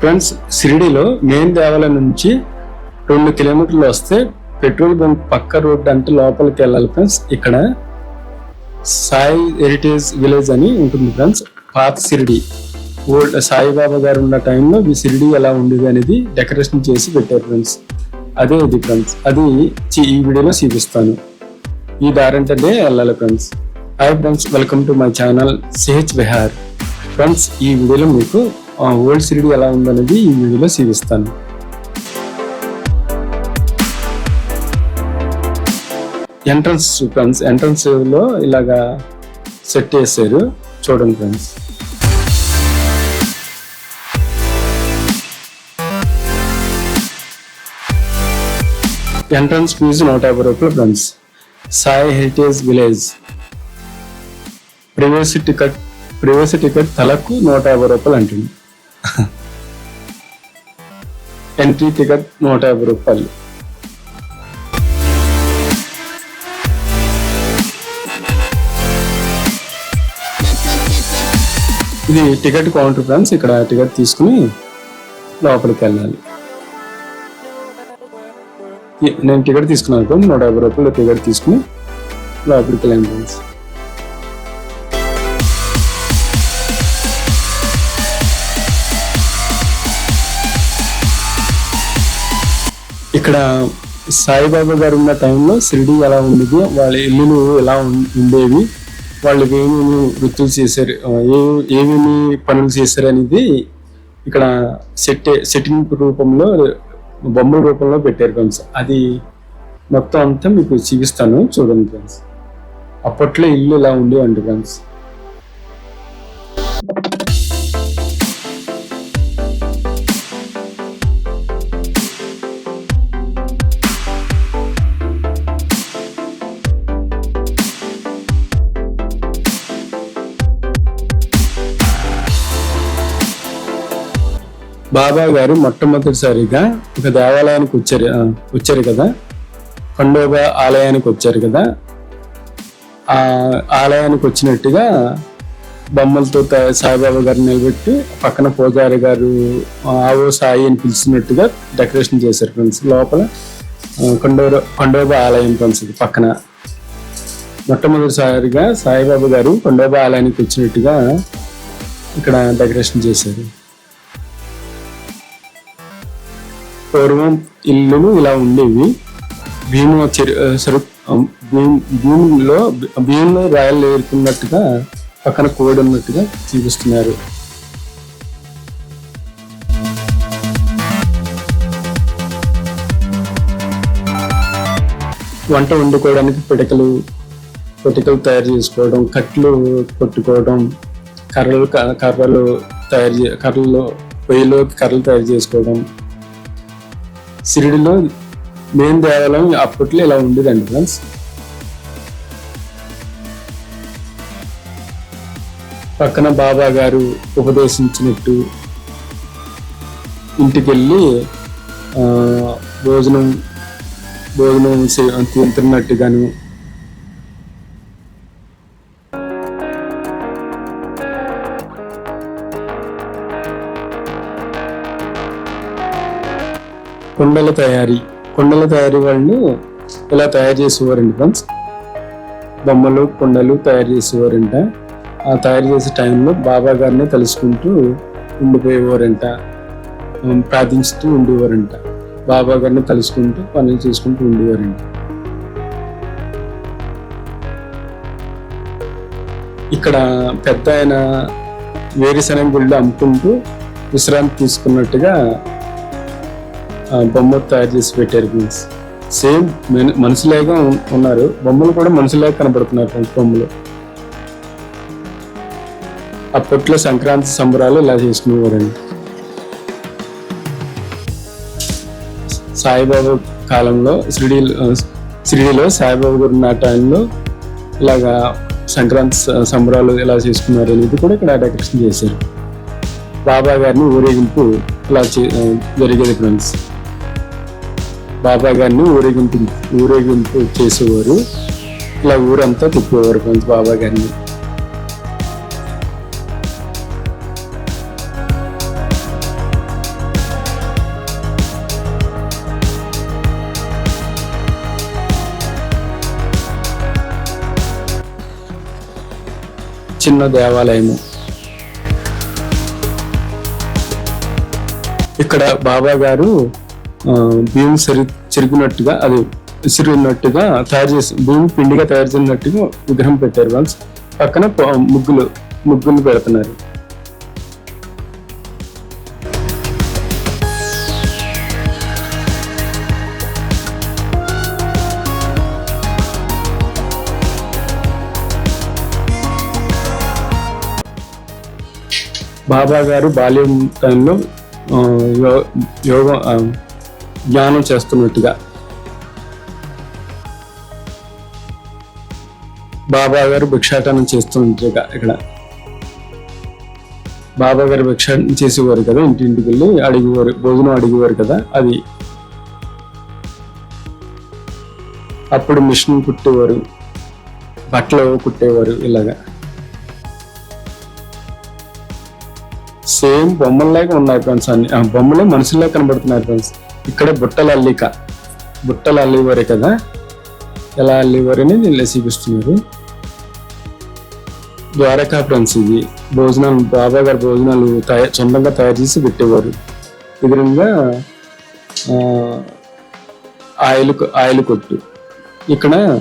Friends షిరిడిలో main దేవాలయం నుంచి రెండు కిలోమీటర్లు వస్తే పెట్రోల్ బంక్ పక్క రోడ్ అంటే లోపలికి వెళ్ళాలి ఫ్రెండ్స్. ఇక్కడ సాయి హెరిటేజ్ విలేజ్ అని ఉంటుంది ఫ్రెండ్స్ పాత షిరిడి. ఓల్డ్ సాయిబాబా గారు ఉన్న టైంలో మీ షిరిడి ఎలా ఉండేది అనేది డెకరేషన్ చేసి పెట్టారు ఫ్రెండ్స్. అదే ఇది ఫ్రెండ్స్. అది ఈ వీడియోలో చూపిస్తాను. ఈ దారంటనే వెళ్ళాలి friends. Hi friends welcome to my channel CH Bihar friends ఈ వీడియోలో మీకు ఓల్డ్ షిరిడి ఎలా ఉందనేది ఈ వీడియోలో చూపిస్తాను. ఎంట్రన్స్ ఫ్రెండ్స్ ఎంట్రన్స్లో ఇలాగా సెట్ చేశారు. చూడండి ఫ్రెండ్స్ ఎంట్రన్స్ ఫీజు నూట యాభై రూపాయలు ఫ్రెండ్స్ సాయి హెరిటేజ్ విలేజ్ ప్రివేసి టికెట్ ప్రివేసి టికెట్ తలకు నూట యాభై రూపాయలు అంటుంది. ఎంట్రీ టికెట్ నూట యాభై రూపాయలు. ఇది టికెట్ కౌంటర్ ఫ్రెండ్స్ ఇక్కడ టికెట్ తీసుకుని లోపలికి వెళ్ళాలి. నేను టికెట్ తీసుకున్నాను అనుకోండి నూట యాభై రూపాయలు టికెట్ తీసుకుని లోపలికి వెళ్ళాను ఫ్రెండ్స్ ఇక్కడ సాయిబాబా గారు ఉన్న టైంలో షిరిడి ఎలా ఉండేది వాళ్ళ ఇల్లులు ఎలా ఉం- ఉండేవి వాళ్ళకి ఏమేమి వృత్తులు చేశారు ఏ ఏమేమి పనులు చేశారు అనేది ఇక్కడ సెట్ సెట్టింగ్ రూపంలో బొమ్మల రూపంలో పెట్టారు ఫ్రెండ్స్. అది మొత్తం అంతా మీకు చూపిస్తాను చూడండి ఫ్రెండ్స్. అప్పట్లో ఇల్లు ఇలా ఉండేవండి ఫ్రెండ్స్? బాబా గారు మొట్టమొదటిసారిగా ఒక దేవాలయానికి వచ్చారు వచ్చారు కదా? ఖండోబా ఆలయానికి వచ్చారు కదా? ఆ ఆలయానికి వచ్చినట్టుగా బొమ్మలతో సాయిబాబా గారిని నిలబెట్టి పక్కన పూజారి గారు ఆవో సాయి అని పిలిచినట్టుగా డెకరేషన్ చేశారు ఫ్రెండ్స్ లోపల కొండోర కొండోబ ఆలయం ఫ్రెండ్స్ పక్కన. మొట్టమొదటిసారిగా సాయిబాబా గారు కొండోబ ఆలయానికి వచ్చినట్టుగా ఇక్కడ డెకరేషన్ చేశారు. పూర్వం ఇల్లులు ఇలా ఉండేవి. భీము చెరు సరు భూమిలో భీములో రాయలు ఏరుతున్నట్టుగా పక్కన కోడి ఉన్నట్టుగా చూపిస్తున్నారు. వంట వండుకోవడానికి పిడకలు పిటికలు తయారు చేసుకోవడం కట్లు కొట్టుకోవడం కర్రలు కర్రలు తయారు చే కర్రలు పొయ్యిలో కర్రలు తయారు చేసుకోవడం షిరిడిలో మెయిన్ దేవాలయం అప్పట్లో ఇలా ఉండేదండి ఫ్రెండ్స్. పక్కన బాబా గారు ఉపదేశించినట్టు ఇంటికి వెళ్ళి భోజనం భోజనం చే- తింటున్నట్టుగాను కుండల తయారీ. కుండల తయారీ వాళ్ళని ఇలా తయారు చేసేవారండి ఫ్రెండ్స్? బొమ్మలు కుండలు తయారు చేసేవారంట. ఆ తయారు చేసే టైంలో బాబా గారిని తలుచుకుంటూ ఉండిపోయేవారంట. ప్రార్థించుతూ ఉండేవారంట బాబా గారిని తలుసుకుంటూ పనులు చేసుకుంటూ ఉండేవారంట ఇక్కడ పెద్ద ఆయన వేరుశనగ గుళ్ళు అమ్ముకుంటూ విశ్రాంతి తీసుకున్నట్టుగా బొమ్మ తయారు చేసి పెట్టారు ఫ్రెండ్స్ సేమ్ మనుషులేగా ఉన్నారు. బొమ్మలు కూడా మనుషులేగా కనబడుతున్నారు ఫ్రెండ్స్ బొమ్మలు. అప్పట్లో సంక్రాంతి సంబరాలు ఇలా చేసుకునేవారండి. సాయిబాబా కాలంలో షిరిడి షిరిడిలో సాయిబాబా గారు ఉన్న టైంలో ఇలాగా సంక్రాంతి సంబరాలు ఎలా చేసుకున్నారు అనేది కూడా ఇక్కడ డెకరేషన్ చేశారు. బాబా గారిని ఊరేగింపు ఇలా చే- జరిగేది ఫ్రెండ్స్ బాబా గారిని ఊరేగింపు ఊరేగింపు చేసేవారు. ఇలా ఊరంతా తిప్పేవారు కొంత బాబా గారిని. చిన్న దేవాలయము. ఇక్కడ బాబా గారు బియ్యం సరి చిరిగినట్టుగా అది విసిరినట్టుగా తయారు చేసి భూమి పిండిగా తయారు చేసినట్టుగా విగ్రహం పెట్టారు వాళ్ళు. పక్కన ముగ్గులు ముగ్గులు పెడుతున్నారు. బాబా గారు బాల్యం టైంలో యో- యోగం ధ్యానం చేస్తున్నట్టుగా. బాబా గారు భిక్షాటనం చేస్తున్నట్టుగా ఇక్కడ. బాబా గారు భిక్షాటనం చేసేవారు కదా ఇంటింటికి వెళ్ళి అడిగేవారు భోజనం అడిగేవారు కదా అది. అప్పుడు మిషన్ కుట్టేవారు బట్టలు కుట్టేవారు ఇలాగా. సేమ్ బొమ్మల్లాగా ఉన్నాయి ఫ్రెండ్స్ అన్ని. ఆ బొమ్మలే మనుషుల్లా కనబడుతున్నాయి ఫ్రెండ్స్. ఇక్కడ బుట్టల అల్లిక. బుట్టల అల్లివరే కదా? ఎలా అల్లివరు అని చూపిస్తున్నారు. ద్వారకా ఫ్రెండ్స్ ఇది. భోజనాలు బాబా గారు భోజనాలు తయారు సొంతంగా తయారు చేసి పెట్టేవారు. ఎదురుగా ఆయిల్ ఆయిల్ కొట్టు. ఇక్కడ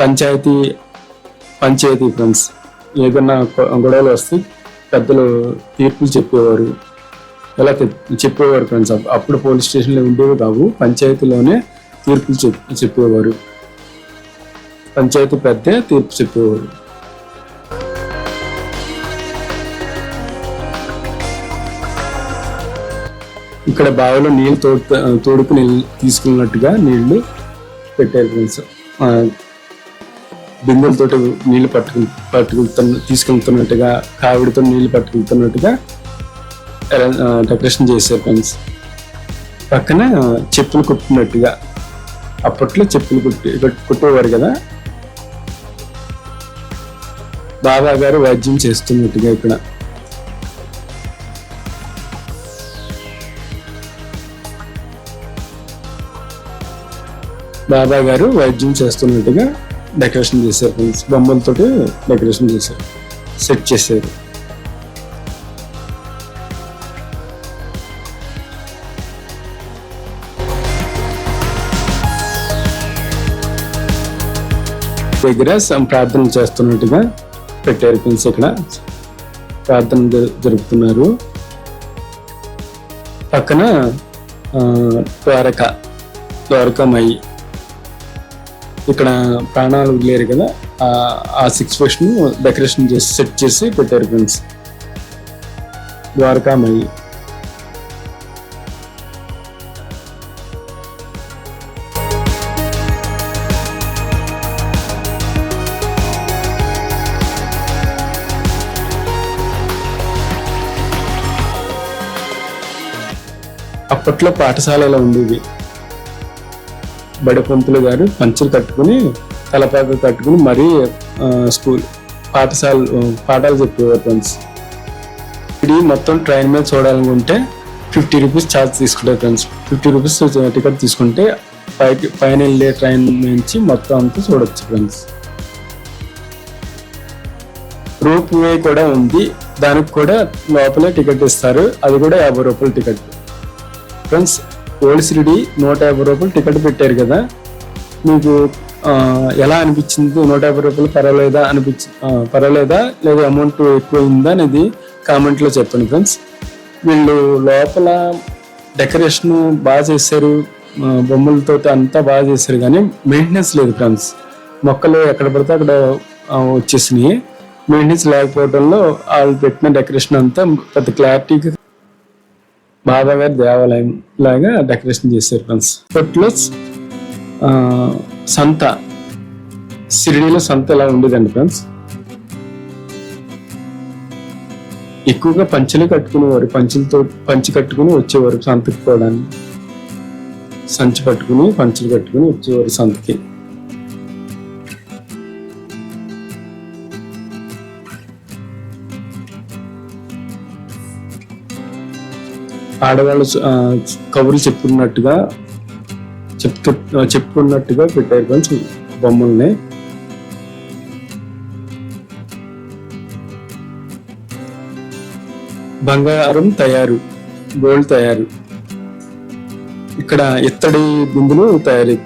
పంచాయతీ పంచాయతీ ఫ్రెండ్స్ ఏదైనా గొడవలు వస్తే పెద్దలు తీర్పులు చెప్పేవారు. ఎలా చెప్పేవారు ఫ్రెండ్స్ అప్పుడు పోలీస్ స్టేషన్లో ఉండేవి కావు. పంచాయతీలోనే తీర్పులు చెప్ చెప్పేవారు. పంచాయతీ పెద్ద తీర్పు చెప్పేవారు. ఇక్కడ బావిలో నీళ్ళు తోడు తోడుకు నీళ్ళు తీసుకున్నట్టుగా నీళ్ళు పెట్టారు ఫ్రెండ్స్ బిందెలతో బిందెలతోటి నీళ్ళు పట్టుకు పట్టుకెళ్తున్న తీసుకెళ్తున్నట్టుగా కావిడితో నీళ్ళు పట్టుకెళ్తున్నట్టుగా డెకరేషన్ చేశారు ఫ్రెండ్స్ పక్కన చెప్పులు కుట్టినట్టుగా. అప్పట్లో చెప్పులు కుట్టి కుట్టేవారు కదా. బాబా గారు వైద్యం చేస్తున్నట్టుగా ఇక్కడ. బాబా గారు వైద్యం చేస్తున్నట్టుగా డెకరేషన్ చేశారు ఫ్రెండ్స్ బొమ్మలతోటి డెకరేషన్ చేశారు. సెట్ చేశారు. దగ్గర ప్రార్థన చేస్తున్నట్టుగా పెట్టారు ఫ్రెండ్స్ ఇక్కడ. ప్రార్థన జరుపుతున్నారు. పక్కన ఆ, ద్వారక ద్వారకమయ్యి ఇక్కడ ప్రాణాలు వదిలేరు కదా ఆ- సిక్స్ ఫస్ట్ను డెకరేషన్ చేసి సెట్ చేసి పెట్టారు ఫ్రెండ్స్. ద్వారకామయ్యి అప్పట్లో పాఠశాలలో ఉండేది బడిపంతులు గారు పంచులు కట్టుకుని తలపాక కట్టుకుని మరీ స్కూల్ పాఠశాల పాఠాలు చెప్పేవారు ఫ్రెండ్స్. ఇది మొత్తం ట్రైన్ మీద చూడాలనుకుంటే ఫిఫ్టీ రూపీస్ ఛార్జ్ తీసుకుంటారు ఫ్రెండ్స్. ఫిఫ్టీ రూపీస్ టికెట్ తీసుకుంటే పైకి పైన వెళ్ళే ట్రైన్ నుంచి మొత్తం అంతా చూడొచ్చు ఫ్రెండ్స్. రూప్ వే కూడా ఉంది. దానికి కూడా లోపలే టికెట్ ఇస్తారు. అది కూడా యాభై రూపాయల టికెట్. ఫ్రెండ్స్ ఓల్డ్ సిరిడి నూట యాభై రూపాయలు టికెట్ పెట్టారు కదా. మీకు ఎలా అనిపించింది? నూట యాభై రూపాయలు పర్వాలేదా అనిపించి పర్వాలేదా? లేదా అమౌంట్ ఎక్కువ అయిందా అనేది కామెంట్లో చెప్పండి ఫ్రెండ్స్ వీళ్ళు లోపల డెకరేషన్ బాగా చేశారు. బొమ్మలతో అంతా బాగా చేశారు కానీ మెయింటెనెన్స్ లేదు ఫ్రెండ్స్ మొక్కలు ఎక్కడ పడితే అక్కడ వచ్చేసినాయి. మెయింటెనెన్స్ లేకపోవడంలో వాళ్ళు పెట్టిన డెకరేషన్ అంతా పెద్ద క్లారిటీగా బాబా గారి దేవాలయం లాగా డెకరేషన్ చేశారు ఫ్రెండ్స్. అప్పట్లో సంత సిరిడీలో సంత ఎలా ఉండేదండి ఫ్రెండ్స్? ఎక్కువగా పంచలు కట్టుకునేవారు. పంచులతో పంచి కట్టుకుని వచ్చేవారు సంతకి పోవడానికి. సంచి పట్టుకుని పంచులు కట్టుకుని వచ్చేవారు సంతకి. ఆడవాళ్ళు కబుర్లు చెప్పుకున్నట్టుగా చెప్తు చెప్పుకున్నట్టుగా పెట్టారు కొంచెం బొమ్మల్ని. బంగారం తయారు గోల్డ్ తయారు. ఇక్కడ ఇత్తడి బిందులు తయారీ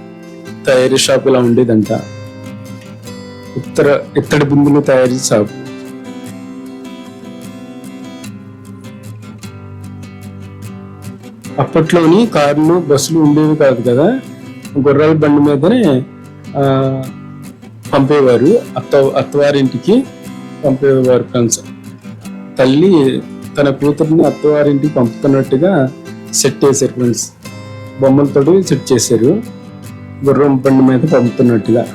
తయారీ షాప్ ఇలా ఉండేదంట. ఇత్తర ఇత్తడి బిందులు తయారీ షాపు అప్పట్లోని కార్లు బస్సులు ఉండేవి కాదు కదా. గుర్రాల బండి మీదనే పంపేవారు. అత్త అత్తవారింటికి పంపేవారు ఫ్రెండ్స్. తల్లి తన కూతుర్ని అత్తవారింటికి పంపుతున్నట్టుగా సెట్ చేశారు ఫ్రెండ్స్. బొమ్మలతో సెట్ చేశారు. గుర్రం బండి మీద పంపుతున్నట్టుగా.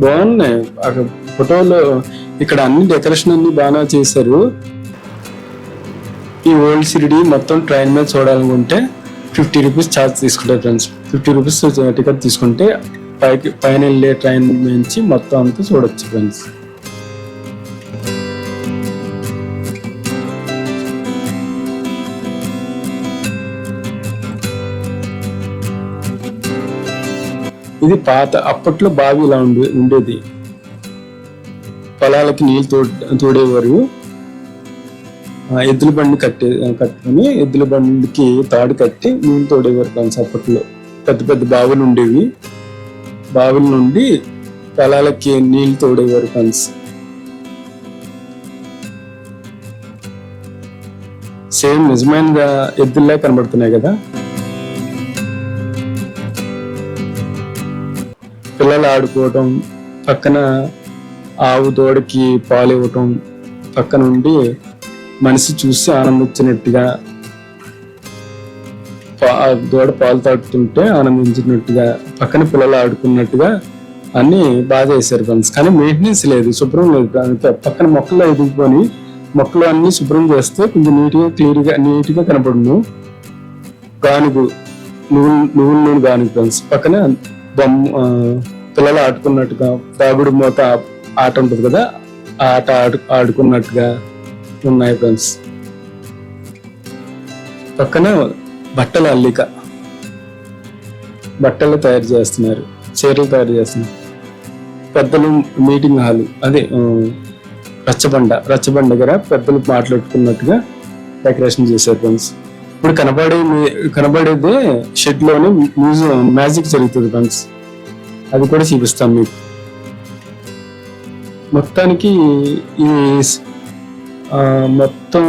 బాగున్నాయి. అక్కడ ఫోటోలో ఇక్కడ అన్ని డెకరేషన్ అన్ని బాగా చేశారు. ఈ ఓల్డ్ సిరిడి మొత్తం ట్రైన్ మీద చూడాలనుకుంటే ఫిఫ్టీ రూపీస్ ఛార్జ్ తీసుకుంటారు ఫ్రెండ్స్. ఫిఫ్టీ రూపీస్ టికెట్ తీసుకుంటే పైకి పైన వెళ్ళే ట్రైన్ నుంచి మొత్తం అంతా చూడొచ్చు ఫ్రెండ్స్. ఇది పాత అప్పట్లో బావి ఇలా ఉండే ఉండేది. పొలాలకి నీళ్ళు తోడేవారు. ఎద్దుల బండి కట్టే కట్టుకొని ఎద్దుల బండికి తాడు కట్టి నీళ్ళు తోడేవారు ఫ్రెండ్స్ అప్పట్లో పెద్ద పెద్ద బావులు ఉండేవి. బావుల నుండి పొలాలకి నీళ్ళు తోడేవారు కలిసి సేమ్ నిజమైన ఎద్దుల్లా కనబడుతున్నాయి కదా. పిల్లలు ఆడుకోవటం పక్కన ఆవు దూడకి పాలు ఇవ్వటం పక్కన మనిషి చూసి ఆనందించినట్టుగా దూడ పాలు తాగుతుంటే ఆనందించినట్టుగా పక్కన పిల్లలు ఆడుకున్నట్టుగా అన్ని బాగా చేశారు ఫ్రెండ్స్. కానీ మెయింటెనెన్స్ లేదు శుభ్రం లేదు పక్కన మొక్కలు ఎదుగుకొని మొక్కలు అన్ని శుభ్రం చేస్తే కొంచెం నీట్గా క్లియర్గా నీట్గా కనపడును. గానుగు నువ్వు నువ్వుల నూనె గానుగు ఫ్రెండ్స్. పక్కన బొమ్మ పిల్లలు ఆడుకున్నట్టుగా దాగుడు మూత ఆట ఉంటుంది కదా ఆ ఆట ఆడు ఆడుకున్నట్టుగా ఉన్నాయి ఫ్రెండ్స్ పక్కన బట్టల అల్లిక. బట్టలు తయారు చేస్తున్నారు చీరలు తయారు చేస్తున్నారు. పెద్దలు మీటింగ్ హాల్ అదే రచ్చబండ రచ్చబండ దగ్గర పెద్దలు మాట్లాడుకున్నట్టుగా డెకరేషన్ చేశారు ఫ్రెండ్స్ ఇప్పుడు కనబడే కనబడేది కనబడేదే షెడ్లోనే మ్యూజియం మ్యాజిక్ జరుగుతుంది ఫ్రెండ్స్ అది కూడా చూపిస్తాం మీకు. మొత్తానికి ఈ మొత్తం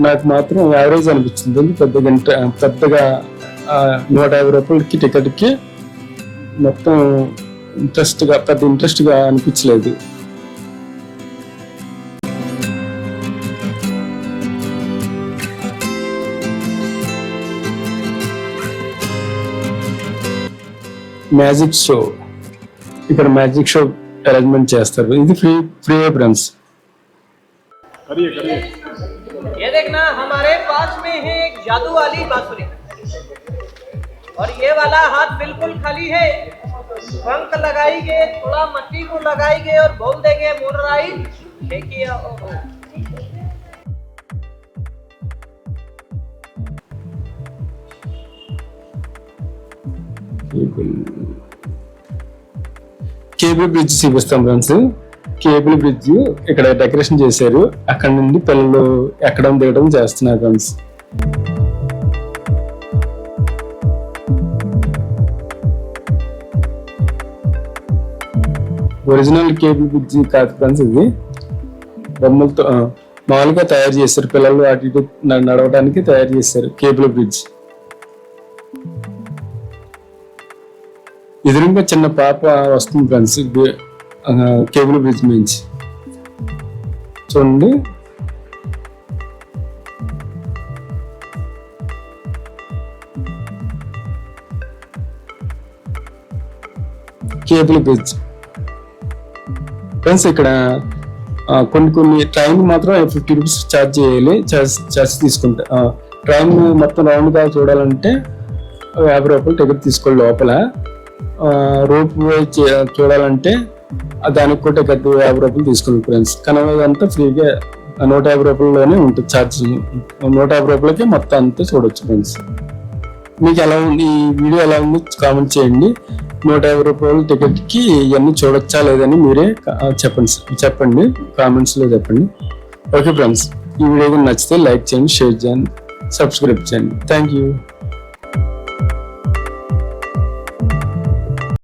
నాకు మాత్రం యావరేజ్ అనిపించింది. పెద్ద గంట పెద్దగా నూట యాభై రూపాయలకి టికెట్కి మొత్తం ఇంట్రెస్ట్గా పెద్ద ఇంట్రెస్ట్గా అనిపించలేదు. Magic show. ఇక్కడ మ్యాజిక్ షో అరేంజ్మెంట్ చేస్తారు. ఇది ఫ్రీ ఫ్రీ ఫ్రెండ్స్. करिए करिए। ये देखना हमारे पास में है एक जादू वाली बांसुरी। और ये वाला हाथ बिल्कुल खाली है। पंख लगाई गए थोड़ा मट्टी को लगाई गए और बोल देंगे मुर्राई देखिए केबीपीजीसी विस्तंभन से కేబుల్ బ్రిడ్జ్ ఇక్కడ డెకరేషన్ చేశారు. అక్కడ నుండి పిల్లలు ఎక్కడం దిగడం చేస్తున్నారు ఫ్రెండ్స్. ఒరిజినల్ కేబుల్ బ్రిడ్జ్ కాదు ఫ్రెండ్స్ ఇది. బొమ్మలతో మామూలుగా తయారు చేశారు. పిల్లలు అటు ఇటు నడవడానికి తయారు చేశారు కేబుల్ బ్రిడ్జ్. ఎదురుగా చిన్న పాప వస్తుంది ఫ్రెండ్స్. కేబుల్ బ్రిడ్జ్ మించి చూడండి. Cable bridge. ఫ్రెండ్స్ ఇక్కడ కొన్ని కొన్ని ట్రైన్ మాత్రం ఫిఫ్టీ రూపీస్ ఛార్జ్ చేయాలి. ఛార్జ్ ఛార్జ్ తీసుకుంటా ట్రైన్ మొత్తం రౌండ్గా చూడాలంటే యాభై రూపాయలు టికెట్ తీసుకోవాలి లోపల. రోప్ వే చూడాలంటే దానికి కూడా టికెట్ యాభై రూపాయలు తీసుకుంది ఫ్రెండ్స్ కానీ అదంతా ఫ్రీగా నూట యాభై రూపాయలలోనే ఉంటుంది ఛార్జింగ్ నూట యాభై రూపాయలకి మొత్తం అంతా చూడొచ్చు ఫ్రెండ్స్ మీకు ఎలా ఉంది? ఈ వీడియో ఎలా ఉంది కామెంట్ చేయండి. నూట యాభై రూపాయల టికెట్కి ఇవన్నీ చూడొచ్చా లేదని మీరే చెప్పండి చెప్పండి. కామెంట్స్లో చెప్పండి. ఓకే ఫ్రెండ్స్ ఈ వీడియో నచ్చితే లైక్ చేయండి షేర్ చేయండి సబ్స్క్రైబ్ చేయండి. Thank you